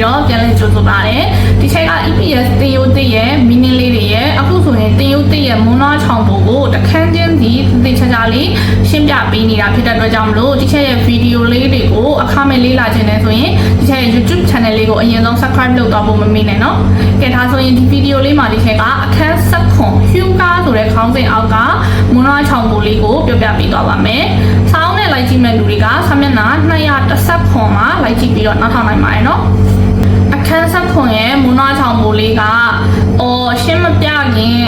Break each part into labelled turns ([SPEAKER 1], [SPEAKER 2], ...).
[SPEAKER 1] ပြီးတော့ပြန်လည်ကြိုဆိုပါတယ်ဒီချက်က EPS တင်ယုတ်တစ်ရဲ့ meaning လေးတွေရဲ့အခုဆိုရင်တင်ယုတ်တစ်ရဲ့မွန်းနာချောင်ပုံကိုတခန်းချင်းစီသေချာချာလေးရှင်းပြပေးနေတာဖြစ်တဲ့အတွက်ကြောင့်မလို့ဒီချက်ရဲ့ဗီဒီယိုလေးတွေကိုအခမဲ့လေးလာခြင်းနဲ့ဆိုရင်ဒီချက်ရဲ့ YouTube channel လေးကိုအရင်ဆုံး subscribe လုပ်သွားဖို့မမေ့နဲ့နော်ကဲဒါဆိုရင်ဒီဗီဒီယိုလေးမှာဒီချက်ကအခန်းဆက်ခွန် Huga ဆိုတဲ့ခေါင်းစဉ်အောက်ကမွန်းနာချောင်ပုံလေးကိုပြောပြပေးသွားပါမယ်ဆောင်းနဲ့လိုက်ကြည့်မဲ့လူတွေကဆမျက်နှာ210ခွန်မှာလိုက်ကြည့်ပြီးတော့နောက်ထောင်နိုင်ပါတယ်နော် အခန်းဆက်ခွန်ရဲ့မူနာချောင်မိုးလေးကအော်ရှင်းမပြခင်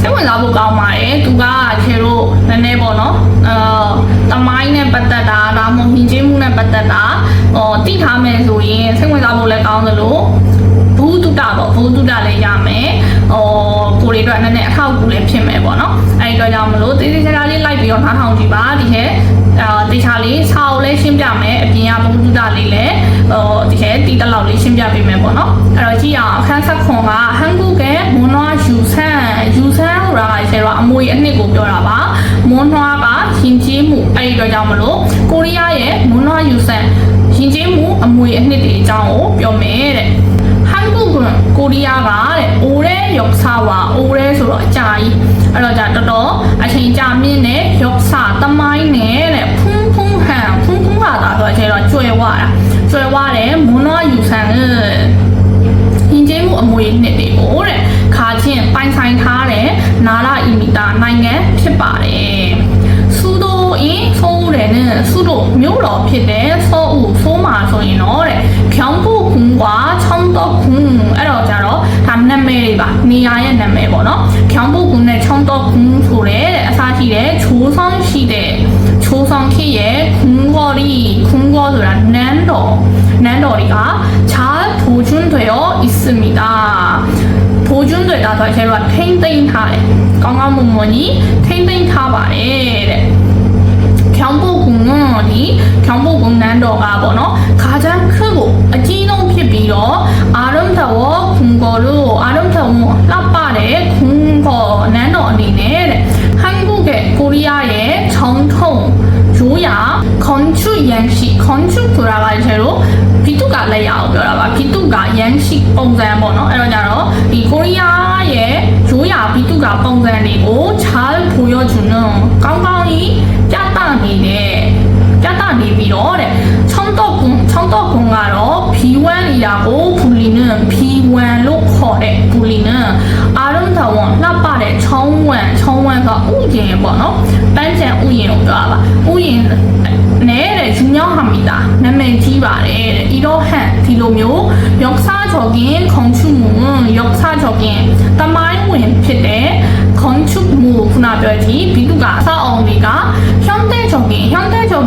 [SPEAKER 1] စိတ်ဝင်စားဖို့ကောင်းပါတယ်သူကခြေတို့နည်းနည်းပေါ့နော်အာတမိုင်းနဲ့ပတ်သက်တာဒါမှမဟုတ်ညင်ကျေးမှုနဲ့ပတ်သက်တာဟောတိထားမယ်ဆိုရင်စိတ်ဝင်စားဖို့လည်းကောင်းသလိုဘူးတုတပေါ့ဘူးတုတလည်းရမယ်ဟောကိုရီတို့နည်းနည်းအထောက်အကူလည်းဖြစ်မယ်ပေါ့နော်အဲဒီတော့ကြောင့်မလို့တေးသေးချာချာလေးလိုက်ပြီးတော့နားထောင်ကြည့်ပါဒီဟဲ့အာ တေချာလေးစာအုပ်လည်းရှင်းပြမယ်အပြင်ကမုံတူတာလေးလည်းဟိုတကယ်တီးတလောက်လေးရှင်းပြပေးမယ်ပေါ့နော်အဲ့တော့ကြည့်အောင်အခန်းဆက်ခွန်ကဟန်ကူကမွန်နွားယူဆန်ယူဆန်ဆိုတာကဆယ်တော့အမွေအနှစ်ကိုပြောတာပါမွန်နွားကရှင်ကျေးမှုအဲ့ဒီတော့ကြောင့်မလို့ကိုရီးယားရဲ့မွန်နွားယူဆန်ရှင်ကျေးမှုအမွေအနှစ်တွေအကြောင်းကိုပြောမယ်တဲ့ဟန်ကူကကိုရီးယားကတဲ့အိုရဲယောက်ဆာဝါအိုရဲဆိုတော့အကြာကြီးအဲ့တော့じゃတော်တော်အချိန်ကြာမြင့်တဲ့ယောက်ဆာသမိုင်းနဲ့ ဝါတာဆွဲဝါတယ်မွန်းတော့ယူဆန်ဟင်ကျင်းမှုအမွေနှစ်တွေကိုတဲ့ခါချင်းပိုင်ဆိုင်ထားတဲ့နာလာအီမီတာနိုင်ငံဖြစ်ပါတယ်苏都因苏的呢，苏都没有老皮的，苏乌苏嘛，所以喏的，全部空瓜，全都空，哎。 칼로리가 잘 보존되어 있습니다. 보존되다 제가 텐데인타에 건강 어머니 텐데인타바에 경북 공무원이 경북 공난도가 번호 가장 크고 아, 포도 봉화로 비완이라고 불리는 비완로 거래 불리는 아름다운 라파의 청원, 청원과 우인 번호, 반전 우인으로 들어와 우인 내를 중요합니다. 남의 지발의 이러한 디로묘 역사적인 건축물은 역사적인 따마이우인 피대 건축물 분화별이 비두가 사어미가 현대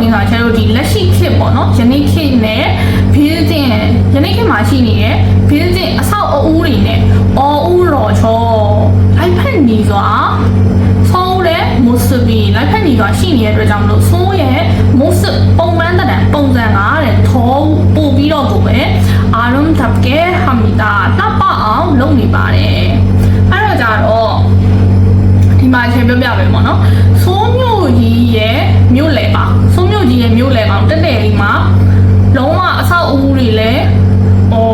[SPEAKER 1] တွေဟာကျတို့ဒီလက်ရှိခေတ်ပေါ့နော်ယနေ့ခေတ်နဲ့ building ယနေ့ခေတ်မှာရှိနေတဲ့ building အဆောက်အဦတွေနဲ့အော်ဥတော်ချောလိုက်ဖက်နေစွာဆိုးတဲ့ mossy လိုက်ဖက်နေစွာရှိနေတဲ့အတွက်ကြောင့်မလို့ဆိုးရဲ့ mossy ပုံမှန်တဲ့ပုံစံကတဲ့ထောပို့ပြီးတော့ကိုပဲအာရုံသပ်ကဲဟမီတာတပအောင်လုပ်နေပါတယ်အဲ့တော့ကြတော့ဒီမှာအချိန်ပြောပြမယ်ပေါ့နော်ဆိုးမျိုးကြီးရဲ့မြို့လယ်ပါ မြို့ကြီးရဲ့မြို့လေကောင်တက်တယ်လေးမှာလုံးဝအဆောက်အဦတွေလည်းဟို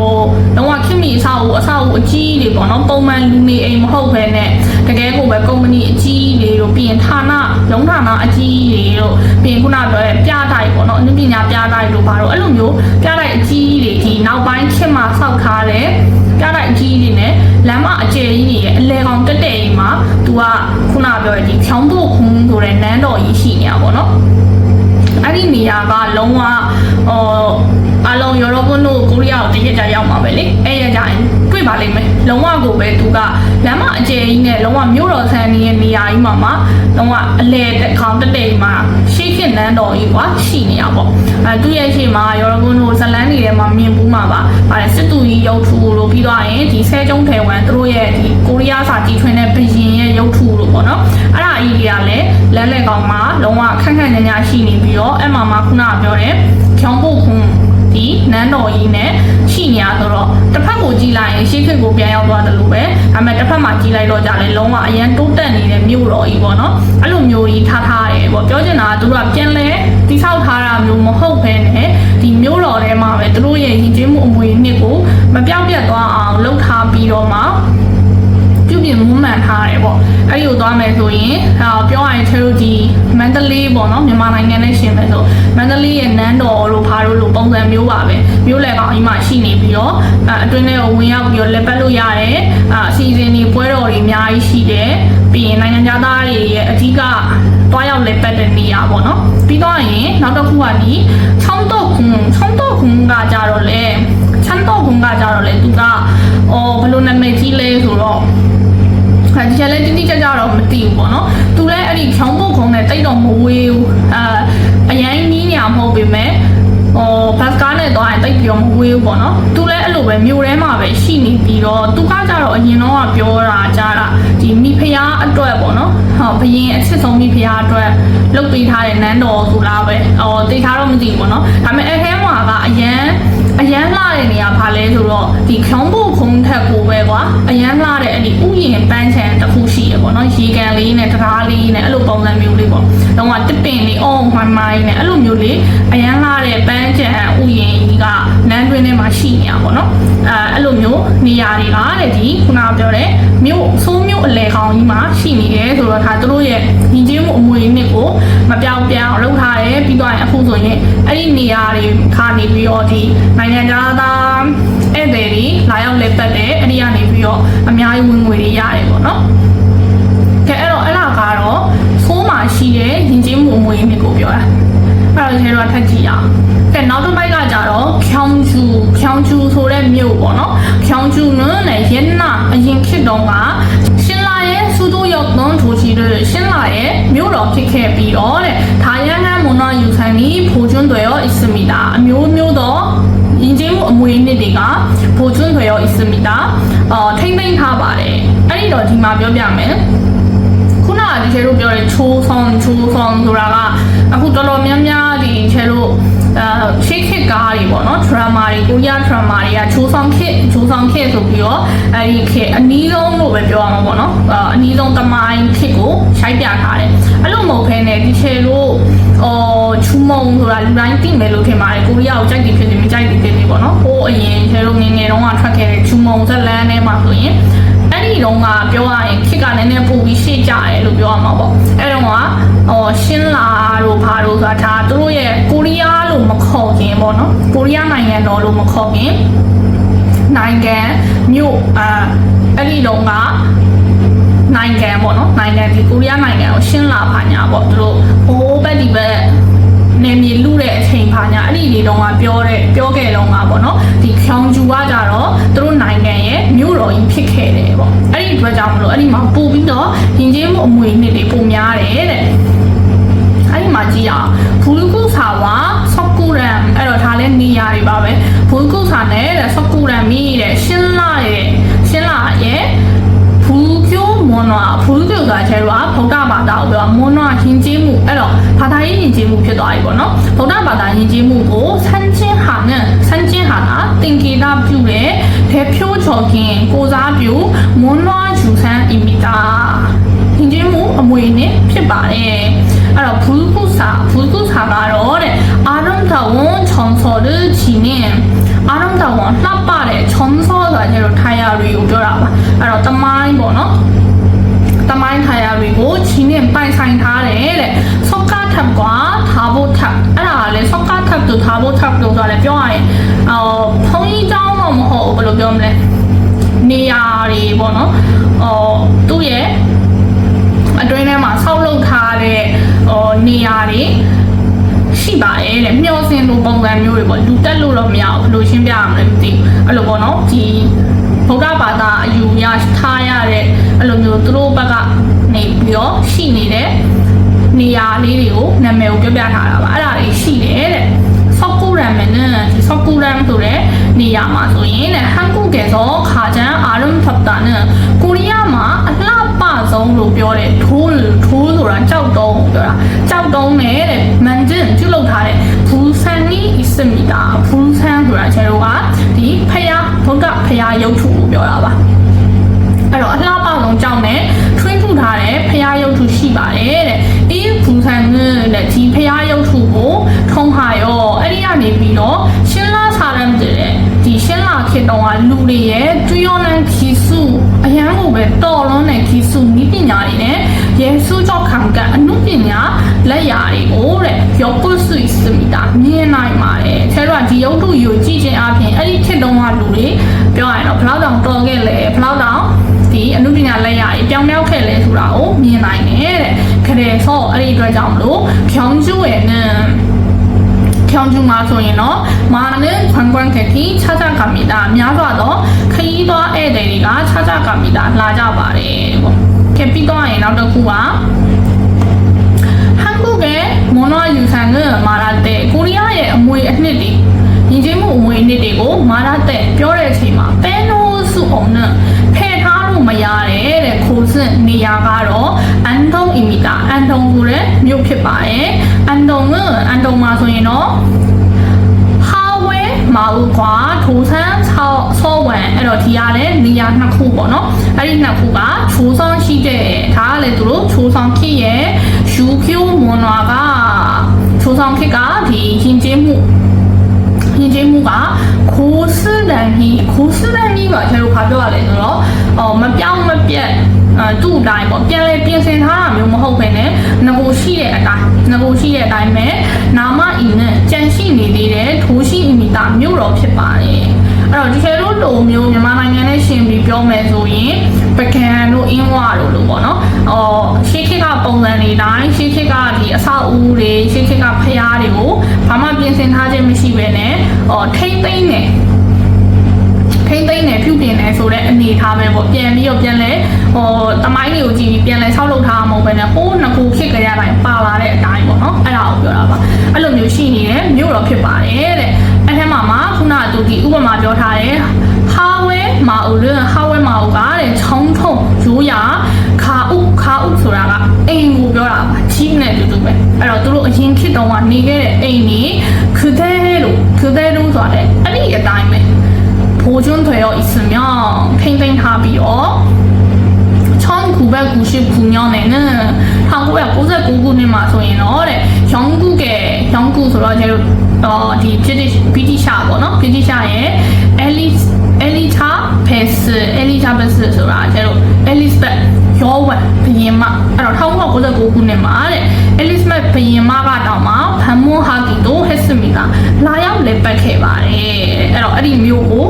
[SPEAKER 1] လုံးဝခင်မီအဆောက်အဦအဆောက်အဦအကြီးတွေပေါ့နော်ပုံမှန်လူနေအိမ်မဟုတ်ဘဲနဲ့တကယ်ကိုပဲကုမ္ပဏီအကြီးတွေတို့ပြီးရင်ဌာနရုံးဌာနအကြီးတွေတို့ပြီးရင်ခုနပြောတဲ့ပြတိုက်ပေါ့နော်အနုပညာပြတိုက်တို့ဘာလို့အဲ့လိုမျိုးပြတိုက်အကြီးတွေဒီနောက်ပိုင်းခင်မှာစောက်ထားတဲ့ပြတိုက်အကြီးတွေနဲ့လမ်းမအကျယ်ကြီးတွေရဲ့အလဲကောင်တက်တဲ့အိမ်မှာ तू ကခုနပြောတဲ့ဒီဖြောင်းဖို့ခုံဆိုတဲ့နန်းတော်ကြီးရှိနေတာပေါ့နော် အဲ့ဒီနေရာကလုံးဝ ဟိုအလုံးယူရိုပတို့ကိုရီးယားကိုတရက်ကြာရောက်မှာပဲလေအဲ့ရကြရင်တွေ့ပါလိမ့်မယ်လုံးဝကိုပဲသူကလမ်းမအကျယ်ကြီးနဲ့လုံးဝမြို့တော်ဆန်နေရဲ့နေရာကြီးမှာမှာလုံးဝအလဲတစ်ခေါင်တက်တဲ့မှာရှေ့ခင်နန်းတော်ကြီးကွာရှိနေရပေါ့အဲသူ့ရဲ့ရှေ့မှာယူရိုပတို့ဇလန်းနေထဲမှာမြင်ပူးမှာပါဗါလဲစစ်တူကြီးရုပ်ထူလို့ပြီးတော့ရင်ဒီဆဲကျုံးထေဝန်သူတို့ရဲ့ဒီကိုရီးယားစာတီထွင်တဲ့ဘရင်ရဲ့ရုပ်ထူလို့ပေါ့နော်အဲ့ဒါအကြီးတွေကလည်းလမ်းလက်ကောင်မှာလုံးဝခက်ခက်ညညာရှိနေပြီးတော့အဲ့မှာမှခုနကပြောတဲ့ ဖြောင်းဖို့ခွန်ဒီနန်းတော်ကြီးနဲ့ရှိနေရဆိုတော့တစ်ဖက်ကိုကြည့်လိုက်ရင်ရှေ့ခေတ်ကိုပြန်ရောက်သွားတယ်လို့ပဲဒါပေမဲ့တစ်ဖက်မှာကြည့်လိုက်တော့ကြလဲလုံးဝအရန်တိုးတက်နေတဲ့မြို့တော်ကြီးပေါ့နော်အဲ့လိုမျိုးကြီးထားထားတယ်ပေါ့ပြောချင်တာကသူတို့ကပြန်လဲတိဆောက်ထားတာမျိုးမဟုတ်ဘဲနဲ့ဒီမြို့တော်တော်ထဲမှာပဲသူတို့ရဲ့ယဉ်ကျေးမှုအမွေအနှစ်ကိုမပြောက်ပြတ်သွားအောင်လှုပ်ထားပြီးတော့မှ ပြုပြင်မွမ်းမံထားတယ်ပေါ့အဲ့ဒီကိုသွားမယ်ဆိုရင်အာပြောရရင်ချေတို့ဒီမန္တလေးပေါ့နော်မြန်မာနိုင်ငံနဲ့ရှင်မယ်ဆိုမန္တလေးရဲ့နန်းတော်တို့ဘာလို့လို့ပုံစံမျိုးပါပဲမျိုးလေကောင်ကြီးမှရှိနေပြီးတော့အဲအတွင်းထဲကိုဝင်ရောက်ပြီးတော့လက်ပတ်လို့ရတယ်အာအစီအစဉ်တွေပွဲတော်တွေအများကြီးရှိတယ်ပြီးရင်နိုင်ငံသားတွေရဲ့အဓိကတွားရောက်လက်ပတ်တဲ့နေရာပေါ့နော်ပြီးတော့ရင်နောက်တစ်ခုကဒီချောင်းတော့ခုံချောင်းတော့ခုံကကြတော့လေချမ်းတော့ခုံကကြတော့လေသူကအော်ဘယ်လိုနာမည်ကြီးလဲဆိုတော့အဲဒီ ချက်လည်းတိတိကျကျတော့မသိဘူးပေါ့နော်သူလည်းအဲ့ဒီချောင်းပုတ်ခုံနဲ့တိတ်တော့မဝေးဘူးအာအရင်နီးညာမဟုတ်ပေမဲ့ဟိုဘတ်ကားနဲ့တော့တိတ်ပြီးတော့မဝေးဘူးပေါ့နော်သူလည်းအဲ့လိုပဲမြို့ထဲမှာပဲရှိနေပြီးတော့သူကကြတော့အရင်တော့ကပြောတာကြားတာဒီမိဖုရားအတွက်ပေါ့နော်ဟောဘယင်အချစ်ဆုံးမိဖုရားအတွက်လုတ်ပေးထားတဲ့နန်းတော်ဆိုလားပဲဟောတိတ်ထားတော့မသိဘူးပေါ့နော်ဒါပေမဲ့အဲ့ထဲမှာကအရန် အရန်လှတဲ့နေရာဘာလဲဆိုတော့ဒီခေါင်းပုတ်ခုံထက်ကိုပဲကွာအရန်လှတဲ့အဲ့ဒီဥယျာဉ်ပန်းချံတစ်ခုရှိရပေါ့နော်ရေကန်လေးနဲ့တရားလေးနဲ့အဲ့လိုပုံစံမျိုးလေးပေါ့တော့ကတစ်ပင်လေးအော်မှန်မိုင်းနဲ့အဲ့လိုမျိုးလေးအရန်လှတဲ့ပန်းချံဥယျာဉ်ကြီးကနန်းတွင်းထဲမှာရှိနေတာပေါ့နော်အဲအဲ့လိုမျိုးနေရာတွေကတဲ့ဒီခုနကပြောတဲ့မြို့ဆိုးမြို့အလဲခေါင်ကြီးမှာရှိနေတယ်ဆိုတော့ဒါသူတို့ရဲ့ညီချင်းမှုအမွေအနှစ်ကိုမပြောင်းပြောင်းလုပ်ထားတယ်ပြီးတော့ရင်အခုဆိုရင်အဲ့ဒီနေရာတွေခါနေပြီးတော့ဒီနိုင်ငံသားဧည့်သည်တွေလာရောက်လက်ပတ်တယ်အဲ့ဒီကနေပြီးတော့အများကြီးဝင်ငွေတွေရတယ်ပေါ့နော်ကဲအဲ့တော့အဲ့ဒါကတော့ဆိုးမှာရှိတဲ့ညီချင်းမှုအမွေအနှစ်ကိုပြောတာအဲ့တော့ခြေတော့ထက်ကြည့်အောင်ကဲနောက်တစ်ပိုက်ကကြတော့ချောင်းကျူချောင်းကျူဆိုတဲ့မြို့ပေါ့နော်ချောင်းကျူနဲ့ရဲနာအရင်ခေတ်တုန်းကရှင်လာရဲ့စူတိုရောက်သွန်းထို ချီတဲ့ရှင်လာရဲ့မြို့တော်ဖြစ်ခဲ့ပြီးတော့တဲ့ဒါယန်ဟန်မွန်နာယူဆိုင်ပြီးဖိုကျွန်းတွေရောအစ္စမီတာအမျိုးမျိုးတော့ယဉ်ကျေးမှုအမွေအနှစ်တွေကဖိုကျွန်းတွေရောအစ္စမီတာအော်ထိမ့်သိမ်းထားပါတယ်အဲ့ဒီတော့ဒီမှာပြောပြမယ်ခုနကဒီချဲတို့ပြောတဲ့ချိုးဆောင်ချိုးဆောင်ဆိုတာကအခုတော်တော်များများဒီချဲတို့ အာရှေ့ခစ်ကားတွေပေါ့နော်ဒရမာတွေကိုရီးယားဒရမာတွေကချိုးဆောင်ခစ်ချိုးဆောင်ခစ်ဆိုပြီးတော့အဲဒီခစ်အနီးဆုံးလို့ပဲပြောရမှာပေါ့နော်အာအနီးဆုံးတမိုင်းခစ်ကိုရှိုက်ပြထားတယ်အဲ့လိုမဟုတ်ဘဲနဲ့ဒီချဲတို့အော်ချူမုံဆိုတာလူတိုင်းသိမယ်လို့ထင်ပါတယ်ကိုရီးယားကိုကြိုက်တယ်ဖြစ်တယ်မကြိုက်တယ်ဖြစ်တယ်ပေါ့နော်ဟိုအရင်ချဲတို့ငယ်ငယ်တုန်းကထွက်ခဲ့တဲ့ချူမုံဇက်လန်ထဲမှာဆိုရင် အဲ့ဒီတော့ကပြောရရင်ခစ်ကနည်းနည်းပိုပြီးရှေ့ကြတယ်လို့ပြောရမှာပေါ့အဲ့တော့ကဟောရှင်းလာတို့ဘာတို့ဆိုတာဒါသူတို့ရဲ့ကိုရီးယားလို့မခေါ်ခင်ပေါ့နော်ကိုရီးယားနိုင်ငံတော်လို့မခေါ်ခင်နိုင်ငံမြို့အာအဲ့ဒီတော့ကနိုင်ငံပေါ့နော်နိုင်ငံဒီကိုရီးယားနိုင်ငံကိုရှင်းလာပါညာပေါ့သူတို့ဟိုးဘက်ဒီဘက် နေမြေလူတဲ့အချိန်ပါညာအဲ့ဒီနေတော့ကပြောတဲ့ပြောခဲ့တော့ကပေါ့နော်ဒီခေါင်ဂျူကကြတော့သူတို့နိုင်ငံရဲ့မြို့တော်ကြီးဖြစ်ခဲ့တယ်ပေါ့အဲ့ဒီအတွက်ကြောင့်မလို့အဲ့ဒီမှာပို့ပြီးတော့ယဉ်ကျေးမှုအမွေအနှစ်တွေပိုများတယ်တဲ့အဲ့ဒီမှာကြည့်အောင်ဘူလူကုဆာဝါဆော့ကူရမ်အဲ့တော့ဒါလည်းနေရာတွေပါပဲဘူလူကုဆာနဲ့တဲ့ဆော့ကူရမ်မီးတဲ့ရှင်း မွန်နွာဘူကျိုးဆိုတာကျတော့ဗုဒ္ဓဘာသာကိုပြောမွန်နွာယဉ်ကျေးမှုအဲ့တော့ဘာသာရေးယဉ်ကျေးမှုဖြစ်သွားပြီပေါ့နော်ဗုဒ္ဓဘာသာယဉ်ကျေးမှုကိုဆန်းချင်းဟာနဲ့ဆန်းချင်းဟာကတင်ကေတာပြုတဲ့ဒေဖြိုးချော်ကင်ကိုစားပြုမွန်နွာယူဆန်းအီမီတာယဉ်ကျေးမှုအမွေနဲ့ဖြစ်ပါတယ်အဲ့တော့ဘူကုစာဘူကုစာကတော့တဲ့အာရမ်တဝန်ချွန်စော်တဲ့ချီနဲ့အာရမ်တဝန်လှပတဲ့ချွန်စောဆိုတာကျတော့ထိုင်ယာတွေကိုပြောတာပါအဲ့တော့တမိုင်းပေါ့နော် ပိုင်းထားရတွေကိုချီနဲ့ပိုင်ဆိုင်ထားတယ်တဲ့ဆော့ကာထပ်ကွာသာဘိုထပ်အဲ့ဒါလေဆော့ကာထပ်တို့သာဘိုထပ်တို့ဆိုတာလည်းပြောရရင်အော်ဖုန်းကြီးတောင်းတော့မဟုတ်ဘူးဘယ်လိုပြောမလဲနေရာတွေပေါ့နော်အော်သူ့ရဲ့အတွင်းထဲမှာဆောက်လုပ်ထားတဲ့ဟိုနေရာတွေရှိပါတယ်တဲ့မျောစင်လိုပုံစံမျိုးတွေပေါ့လူတက်လို့တော့မရဘူးဘယ်လိုရှင်းပြရမလဲမသိဘူးအဲ့လိုပေါ့နော်ဒီဗုဒ္ဓဘာသာအယူအရထားရတဲ့အဲ့လိုမျိုးသူတို့ဘက်က ပြီးတော့ရှိနေတဲ့နေရာလေးတွေကိုနာမည်ကိုပြောပြထားတာပါအဲ့ဒါတွေရှိတယ်တဲ့ဆော့ကူရမ်မနဲ့ဒီဆော့ကူရမ်ဆိုတဲ့နေရာမှာဆိုရင်တဲ့ဟန်ကူကေဇောခါချန်အာရုံဖပ်တာနဲ့ကိုရီးယားမှာအလှပဆုံးလို့ပြောတယ်ထိုးထိုးဆိုတာကြောက်တုံးပြောတာကြောက်တုံးနဲ့တဲ့မန်ဂျင်ပြုတ်လောက်ထားတဲ့ဘူဆန်နီအစ်စမီတာဘူဆန်ဆိုတာကျတော့ကဒီဖယားဘုဒ္ဓဖယားရုပ်ထုကိုပြောတာပါအဲ့တော့အလှပဆုံးကြောက်နဲ့ထွင်းထုထားတဲ့ဖယား ရုပ်ထုရှိပါတယ်တဲ့အေးဘူဆန်နဲ့ဒီဖယားရုပ်ထုကိုထုံးဟာရောအဲ့ဒီကနေပြီးပြီးတော့ရှင်းလာစာရမ်တဲ့ဒီရှင်းလာခေတ်တုန်းကလူတွေရဲ့ကျွေးရောနန်းခီစုအရန်ကိုပဲတော်လွန်းတဲ့ခီစုဤပညာတွေနဲ့ယေစုကြောင့်ခံကအမှုပညာလက်ရာတွေကိုတဲ့ယောပုဆွေစမီတာမြင်နိုင်ပါတယ်ဆဲတော့ဒီရုပ်တုယူကြည့်ခြင်းအပြင်အဲ့ဒီခေတ်တုန်းကလူတွေပြောရရင်တော့ဘလောက်တောင်တော်ခဲ့လဲဘလောက်တောင် ဒီအမှုပညာလက်ရာကြီးပြောင်းလဲခဲ့လဲဆိုတာကိုမြင်နိုင်တယ်တဲ့ခရေဆော့အဲ့ဒီအတွက်ကြောင့်မလို့ဖြောင်းကျူရဲ့နံဖြောင်းကျူမှာဆိုရင်တော့မာနဲ့ခွန်ခွန်ကတိခြားခြားကမိတာများစွာသောခရီးသွားဧည့်သည်တွေကခြားခြားကမိတာလာကြပါတယ်ပေါ့ကဲပြီးတော့ရင်နောက်တစ်ခုကဟန်ကုတ်ရဲ့မွန်နွားယူဆန်ကမာရတဲ့ကိုရီးယားရဲ့အမွေအနှစ်တွေယဉ်ကျေးမှုအမွေအနှစ်တွေကိုမာရတဲ့ပြောတဲ့အချိန်မှာပဲနိုးစုအောင်နဲ့ဖယ်ထား လို့မရတဲ့တဲ့ခိုးစစ်နေရာကတော့အန်တုံအီမီတာအန်တုံဆိုတဲ့မြို့ဖြစ်ပါတယ်အန်တုံကအန်တုံမှာဆိုရင်တော့မာဦးကွာထိုးဆန်းဆောဆောဝမ်အဲ့တော့ဒီရတဲ့နေရာနှစ်ခုပေါ့နော်အဲ့ဒီနှစ်ခုကချိုးဆောင်ရှိတဲ့ဒါကလည်းသူတို့ချိုးဆောင်ခေတ်ရဲ့ယူကျူမွန်နွာကချိုးဆောင်ခေတ်ကဒီရင်ကျင်းမှု ရင်ကျေးမှုကခိုးစဒန်ကြီးခိုးစဒန်ကြီးပါကျွန်တော်ခါပြောရလဲဆိုတော့အော်မပြောင်းမပြတ်အဲသူ့အတိုင်းပေါ့ပြန်လဲပြင်ဆင်ထားတာမျိုးမဟုတ်ဘဲနဲ့ငကိုရှိတဲ့အတိုင်းင ကိုရှိတဲ့အတိုင်းပဲနာမအီနဲ့ကြံရှိနေသေးတဲ့ထိုးရှိအီမီတာမြို့တော်ဖြစ်ပါတယ်အဲ့တော့ဒီချေတို့လိုမျိုးမြန်မာနိုင်ငံနဲ့ရှင်ပြီးပြောမယ်ဆိုရင်ပကံတို့အင်းဝါတို့လိုပေါ့နော်အော်ရှေးခေတ်ကပုံစံတွေတိုင်းရှေးခေတ်ကဒီအဆောက်အဦတွေရှေးခေတ်ကဖျားတွေကိုဘာမှပြင်ဆင်ထားခြင်းမရှိဘဲနဲ့အော်ထိမ့်သိမ့်နေထိမ့်သိမ့်နေပြုပြင်နေဆိုတဲ့အနေထားပဲပေါ့ပြန်ပြီးတော့ပြန်လဲဟိုတမိုင်းတွေကိုကြည့်ပြီးပြန်လဲဆောက်လုပ်ထားမှာမဟုတ်ဘဲနဲ့ဟိုးနှစ်ခုခေတ်ကြရတိုင်းပါလာတဲ့အတိုင်း အဲ့ဒါအောင်ပြောတာပါအဲ့လိုမျိုးရှိနေတဲ့မြို့တော်ဖြစ်ပါတယ်တဲ့အဲ့ထဲမှာမှာခုနကသူဒီဥပမာပြောထားတယ်ဟာဝဲမာအူလွန်းဟာဝဲမာအူကတဲ့ချောင်းထုံရိုးရာခါဥခါဥဆိုတာကအိမ်ကိုပြောတာပါကြီးနဲ့တူတူပဲအဲ့တော့သူတို့အရင်ခေတ်တုန်းကနေခဲ့တဲ့အိမ်ကြီးခဒဲလို့ခဒဲလို့ဆိုတာလေအဲ့ဒီအတိုင်းပဲဘိုးကျွန်းထွေရောဤစမြောင်းထိမ့်သိမ်းထားပြီးတော့1998ခုမြောင်းနေနဲ့1999ခုနှစ်မှာဆိုရင်တော့တဲ့ 영국의 영국 소라 제로 어디 브리티시 브리티샤거나 브리티샤의 엘리스 엘리자 베스 엘리자베스 소라 제로 엘리스베 여원 비엠마အဲ့တော့1999년မှာတဲ့ 엘리스베 비엠마가 တောင်မှဗန်မိုဟာကီတို့ဟက်စမီကလာရောက်လေပတ်ခဲ့ပါတယ်အဲ့တော့အဲ့ဒီမျိုးကို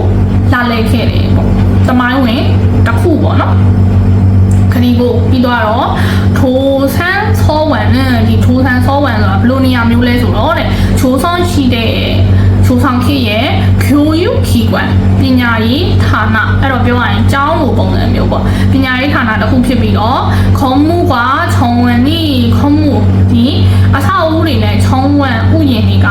[SPEAKER 1] လာလဲခဲ့တယ်ပေါ့သမိုင်းဝင်တစ်ခုပေါ့နော် 그리고ပြီးတော့ထိုဆန်း ဆောဝမ်နဲ့ဒီချိုးဆန်ဆောဝမ်ဆိုတာဘယ်လိုနေရာမျိုးလဲဆိုတော့တဲ့ချိုးဆောင်ရှိတဲ့ချိုးဆောင်ခေရဲ့ဂျူယူခီကွမ်ပညာရေးဌာနအဲ့တော့ပြောရရင်ကျောင်းလိုပုံစံမျိုးပေါ့ပညာရေးဌာနတစ်ခုဖြစ်ပြီးတော့ခုံမှုကခြုံဝင်နေခုံမှုဒီအဆောက်အဦတွေနဲ့ခြုံဝင်ဥယျာဉ်တွေက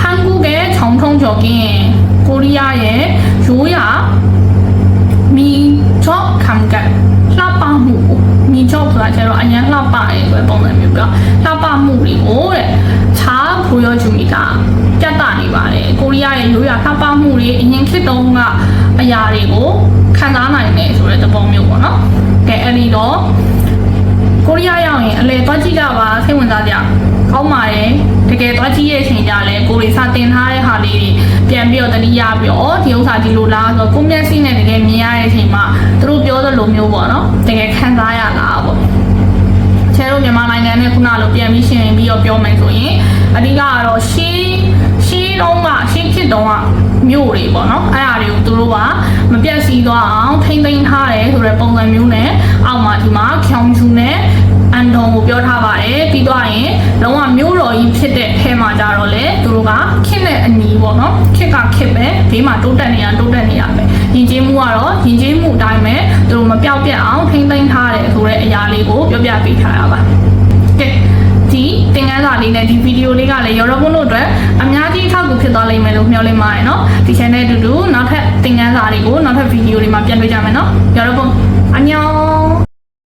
[SPEAKER 1] ဟန်ကူကခြုံထုံးကျော်ကင်းကိုရီးယားရဲ့ရိုးရာမီချော့ခံကလှပမှု ကိုမိချော့ဆိုတာကျတော့အញ្ញလှပတယ်ဆိုတဲ့ပုံစံမျိုးပြောလှပမှုတွေကိုတဲ့ခြားဖိုရောဂျူမီတာပြတ်တာနေပါတယ်ကိုရီးယားရဲ့ရိုးရာလှပမှုတွေအရင်ခေတ်တုန်းကအရာတွေကိုခံစားနိုင်တယ်ဆိုတဲ့သဘောမျိုးပေါ့နော်ကဲအဲ့ဒီတော့ကိုရီးယားရောက်ရင်အလဲသွားကြည့်ကြပါစိတ်ဝင်စားကြကောင်းပါတယ် တကယ်သွားကြည့်ရဲ့အချိန်ကြလဲကိုရီစာတင်ထားတဲ့ဟာလေးတွေပြန်ပြီးတော့တတိယပြီးတော့ဒီဥစ္စာဒီလိုလားဆိုတော့ကိုမျက်စိနဲ့တကယ်မြင်ရတဲ့အချိန်မှာသူတို့ပြောသလိုမျိုးပေါ့နော်တကယ်ခံစားရတာပေါ့ချဲတို့မြန်မာနိုင်ငံနဲ့ခုနလိုပြန်ပြီးရှင်းပြီးတော့ပြောမယ်ဆိုရင်အဓိကကတော့ရှေးရှေးတုန်းကရှေးခေတ်တုန်းကမြို့တွေပေါ့နော်အဲ့အရာတွေကိုသူတို့ကမပြတ်စီးသွားအောင်ထိမ့်သိမ်းထားတယ်ဆိုတဲ့ပုံစံမျိုးနဲ့အောက်မှာဒီမှာခေါင်ချူနဲ့ န်ဒွန်ကိုပြောထားပါတယ်ပြီးတော့ရင်လုံးဝမြို့တော်ကြီးဖြစ်တဲ့ထဲမှာကြတော့လေသူတို့ကခစ်နဲ့အနီးပေါ့နော်ခစ်ကခစ်ပဲဘေးမှာတိုးတက်နေတာတိုးတက်နေတာပဲယဉ်ကျေးမှုကတော့ယဉ်ကျေးမှုအတိုင်းပဲသူတို့မပြောက်ပြက်အောင်ထိမ့်သိမ်းထားတဲ့ဆိုတဲ့အရာလေးကိုပြောပြပေးထားတာပါကဲဒီသင်ခန်းစာလေးနဲ့ဒီဗီဒီယိုလေးကလည်းရောရောဘုန်းတို့အတွက်အများကြီးအထောက်အကူဖြစ်သွားလိမ့်မယ်လို့မျှော်လင့်ပါတယ်နော်ဒီ channel အတူတူနောက်ထပ်သင်ခန်းစာတွေကိုနောက်ထပ်ဗီဒီယိုတွေမှာပြန်တွေ့ကြမယ်နော်ရောရောဘုန်းအညော